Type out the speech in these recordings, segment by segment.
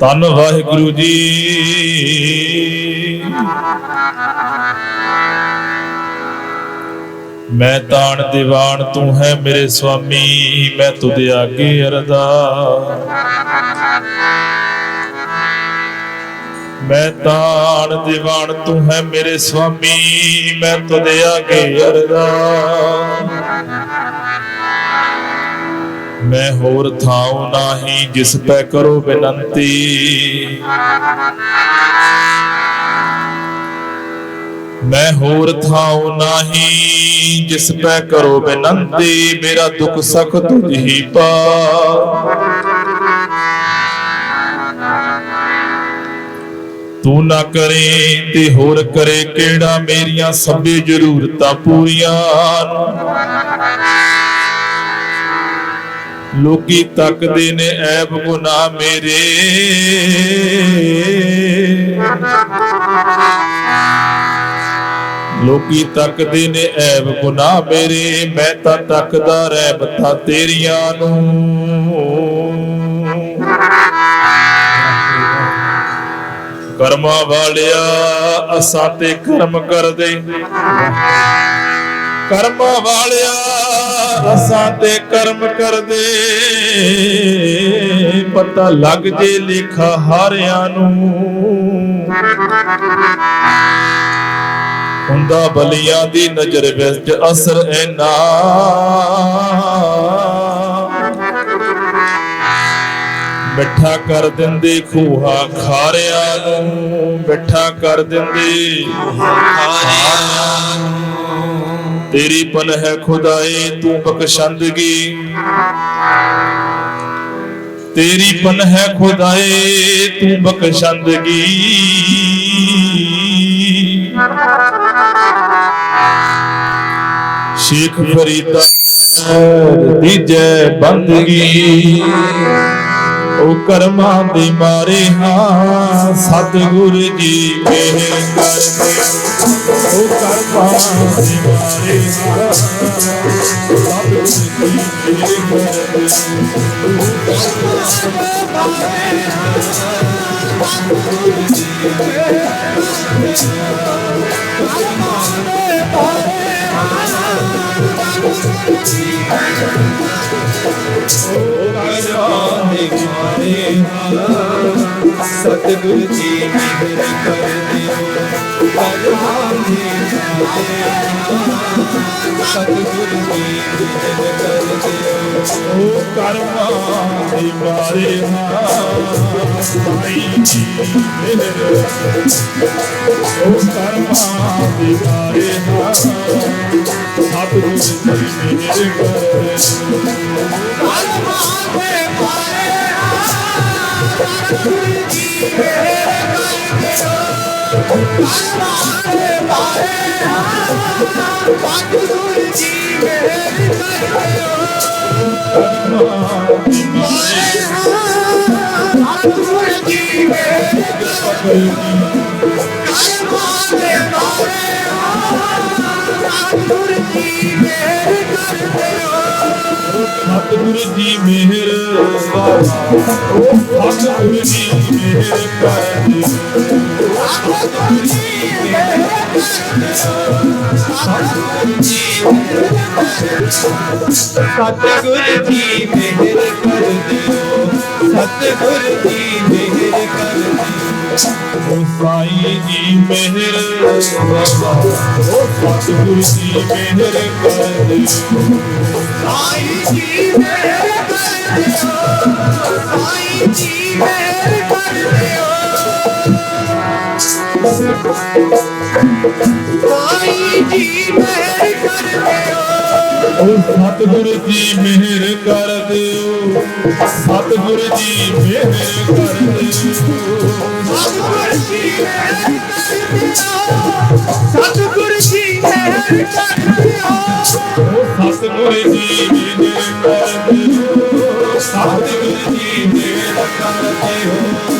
ਧੰਨ ਵਾਹਿਗੁਰੂ ਜੀ। ਮੈਂ ਤਾਣ ਦੀਵਾਨ ਤੂੰ ਹੈ ਮੇਰੇ ਸੁਆਮੀ ਮੈਂ ਤੁਧ ਆਗੇ ਅਰਦਾ। ਮੈਂ ਤਾਣ ਦੀਵਾਨ ਤੂੰ ਹੈ ਮੇਰੇ ਸੁਆਮੀ ਮੈਂ ਤੁਧ ਆਗੇ ਅਰਦਾ। ਮੈਂ ਹੋਰ ਥਾਉ ਨਾਹੀ ਜਿਸ ਪੈ ਕਰੋ ਬੇਨੰਤੀ। ਮੈਂ ਹੋਰ ਥਾਉ ਨਾਹੀ ਜਿਸ ਪੈ ਕਰੋ ਬੇਨੰਤੀ, ਮੇਰਾ ਦੁੱਖ ਸਖ ਤੁਝ ਹੀ ਪਾ। ਤੂੰ ਨਾ ਕਰੇ ਤੇ ਹੋਰ ਕਰੇ ਕਿਹੜਾ ਮੇਰੀਆਂ ਸਭੇ ਜ਼ਰੂਰਤਾਂ ਪੂਰੀਆਂ। ਲੋਕੀ ਤੱਕਦੇ ਨੇ, ਐਬ ਗੁਨਾਹ ਮੇਰੇ। ਲੋਕੀ ਤੱਕਦੇ ਨੇ, ਐਬ ਗੁਨਾਹ ਮੇਰੇ। ਮੈਂ ਤਾਂ ਤੱਕਦਾ ਰਹਿਮਤਾਂ ਤੇਰੀਆਂ ਨੂੰ। ਕਰਮਾਂ ਵਾਲਿਆ, ਅਸਾਂ ਤੇ ਕਰਮ ਕਰਦੇ। ਕਰਮਾਂ ਵਾਲਿਆ ਅਸਾਂ ਤੇ ਕਰਮ ਕਰਦੇ। ਪਤਾ ਲੱਗ ਜੇ ਲੇਖਾ ਹਾਰਿਆਂ ਨੂੰ। ਹੁੰਦਾ ਬਲੀਆਂ ਦੀ ਨਜ਼ਰ ਵਿੱਚ ਅਸਰ ਐਨਾ ਮਿੱਠਾ ਕਰ ਦਿੰਦੇ ਖੂਹਾ ਖਾਰਿਆਂ ਨੂੰ। ਮਿੱਠਾ ਕਰ ਦਿੰਦੇ ਤੇਰੀ ਪਨ ਹੈ ਖੁਦਾਏ, ਤੂੰ ਬਖਸ਼ੰਦਗੀ। ਤੇਰੀ ਪਨ ਹੈ ਖੁਦਾਏ, ਤੂੰ ਬਖਸ਼ੰਦਗੀ। ਸ਼ੇਖ ਫਰੀਦਾ ਦੀ ਜੈ ਬੰਦਗੀ। ਉਹ ਕਰਮਾਂ ਦੇ ਮਾਰੇ ਹਾਂ, ਸਤਿਗੁਰ ਜੀ ਮਿਹਰ ਕਰਦੇ ਉਹ ਕਰਮਾਂ ਦੇ ਮਾਰੇ ਹਾਂ ਸਤਿਗੁਰ ਜੀ ਮਿਹਰ ਕਰਦੇ ਸਤਿਗੁਰ ਜੀ ਮਿਹਰ ਕਰ ਦਿਓ ਭਗਵਾਨ ਮਿਹਰ ਉਹ ਕਰਮਾਂ ਦੇ ਮਾਰੇ ਹਾਂ ਸਾਈ ਜੀ ਮਿਹਰ ਉਹ ਕਰਮਾਂ ਦੇ ਮਾਰੇ ਹਾਂ ਸਤਿਗੁਰ ਜੀ ਮਿਹਰ ਕਰਦੇ ਸਤਿਗੁਰ ਜੀ ਮਿਹਰ ਉਹ ਸਤਿਗੁਰ ਜੀ ਮਿਹਰ ਕਰਦੇ ਸਤਿਗੁਰ ਜੀ ਮਿਹਰ ਕਰ ਦਿਓ ਸਤਿਗੁਰ ਜੀ ਮਿਹਰ ਕਰ ਦਿਓ ਉਹ ਸਾਈ ਜੀ ਮਿਹਰ ਉਹ ਸਤਿਗੁਰ ਜੀ ਮਿਹਰ ਕਰਦੇ ਸਾਈ ਜੀ ਮਿਹਰ ਕਰ ਦਿਓ ਸਾਈ ਜੀ ਮਿਹਰ ਕਰ ਦਿਓ ਸਾਈ ਜੀ ਮਿਹਰ ਕਰ ਦਿਓ ਉਹ ਸਤਿਗੁਰ ਜੀ ਮਿਹਰ ਕਰ ਦਿਓ ਸਤਿਗੁਰ ਜੀ ਮਿਹਰ ਕਰ ਦਿਓ ਸਤਿਗੁਰ ਜੀ ਮਿਹਰ ਕਰ ਦਿਓ ਸਤਿਗੁਰ ਜੀ ਮਿਹਰ ਕਰ ਦਿਓ ਉਹ ਸਤਿਗੁਰ ਜੀ ਮਿਹਰ ਕਰ ਦਿਓ ਸਤਿਗੁਰ ਜੀ ਮਿਹਰ ਕਰ ਦਿਓ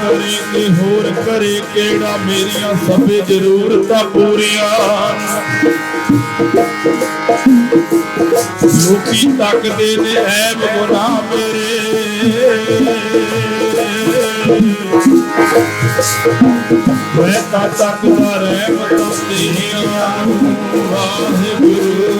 ਕਰੇ ਕਿ ਹੋਰ ਕਰੇ ਕਿਹੜਾ ਮੇਰੀਆਂ ਸਭੇ ਜ਼ਰੂਰਤਾਂ ਪੂਰੀਆਂ ਲੋਕੀ ਤੱਕਦੇ ਨੇ ਐਬ ਗੁਨਾਹ ਮੇਰੇ ਮੈਂ ਤਾਂ ਤੱਕਦਾ ਰਹਿਮਤਾਂ ਤੇਰੀਆਂ ਵਾਹਿਗੁਰੂ।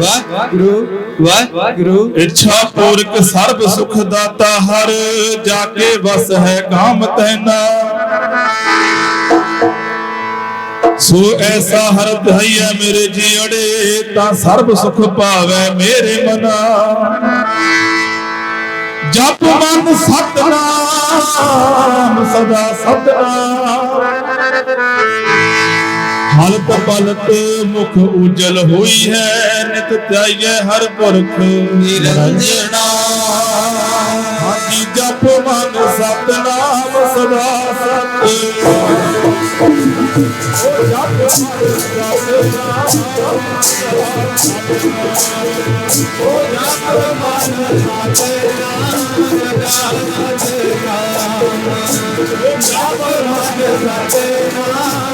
ਵਾਹਿਗੁਰੂ ਵਾਹਿਗੁਰੂ। ਇੱਛਾ ਪੂਰਕ ਸਰਬ ਸੁਖ ਦਾਤਾ ਹਰ ਜਾ ਕੇ ਵਸ ਹੈ ਕਾਮ ਤੈਨਾ। ਸੋ ਐਸਾ ਹਰ ਧਈਆ ਮੇਰੇ ਜੀੜੇ ਤਾਂ ਸਰਬ ਸੁਖ ਪਾਵੇ ਮੇਰੇ ਮਨਾ। ਜਪ ਮਨ ਸਤਨਾਮ, ਸਦਾ ਸਤਨਾਮ ਹਲਤ ਪਲਤ ਮੁਖ ਉਜਲ ਹੋਈ ਹੈ ਨਿਤ ਧਿਆਈਐ ਹਰ ਪੁਰਖ। ਨਿਰੰਜਨਾ ਹਾਜੀ ਜਪ ਮਨ ਸਤਨਾਮ ਸਦਾ ਸਤ ਓ ਜਪ ਮਨ ਸਤਨਾਮ ਓ ਜਪ ਮਨ ਮਨ ਸਤਨਾਮ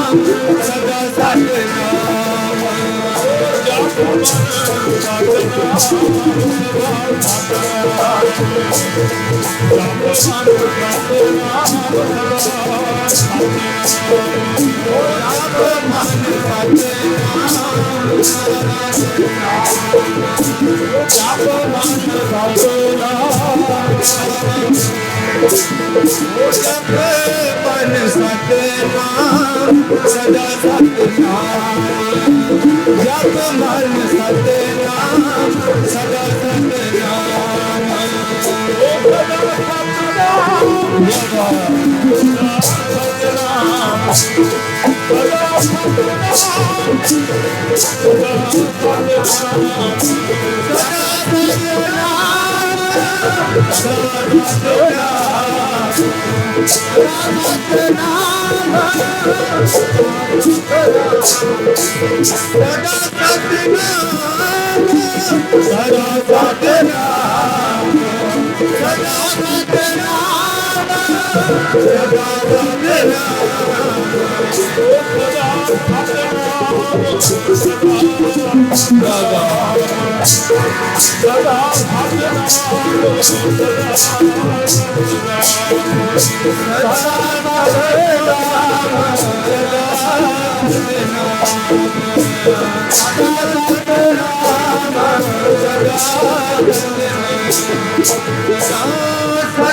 ਜਪ ਮਨ ਸਤਨਾਮ ਜਪ ਮਨ ਸਤਨਾਮ ਜਪ ਮਨ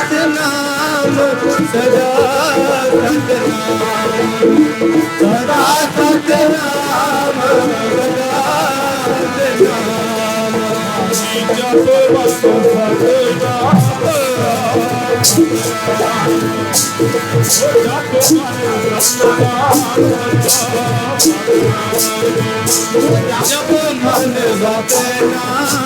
ਸਤਨਾਮ ਸਦਾ ਸਤਨਾਮ ਜਪ ਮਨ ਸਤਨਾਮ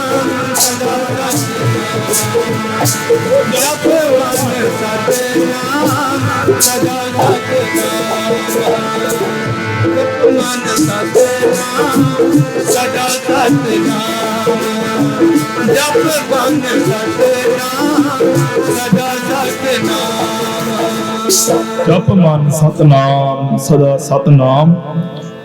ਮਨ ਸਤਨਾਮ ਸਦਾ ਸਤਨਾਮ ਜਪ ਮਨ ਸਤਨਾਮ ਸਦਾ ਸਤਨਾਮ ਜਪ ਮਨ ਸਤਨਾਮ ਸਦਾ ਸਤਨਾਮ।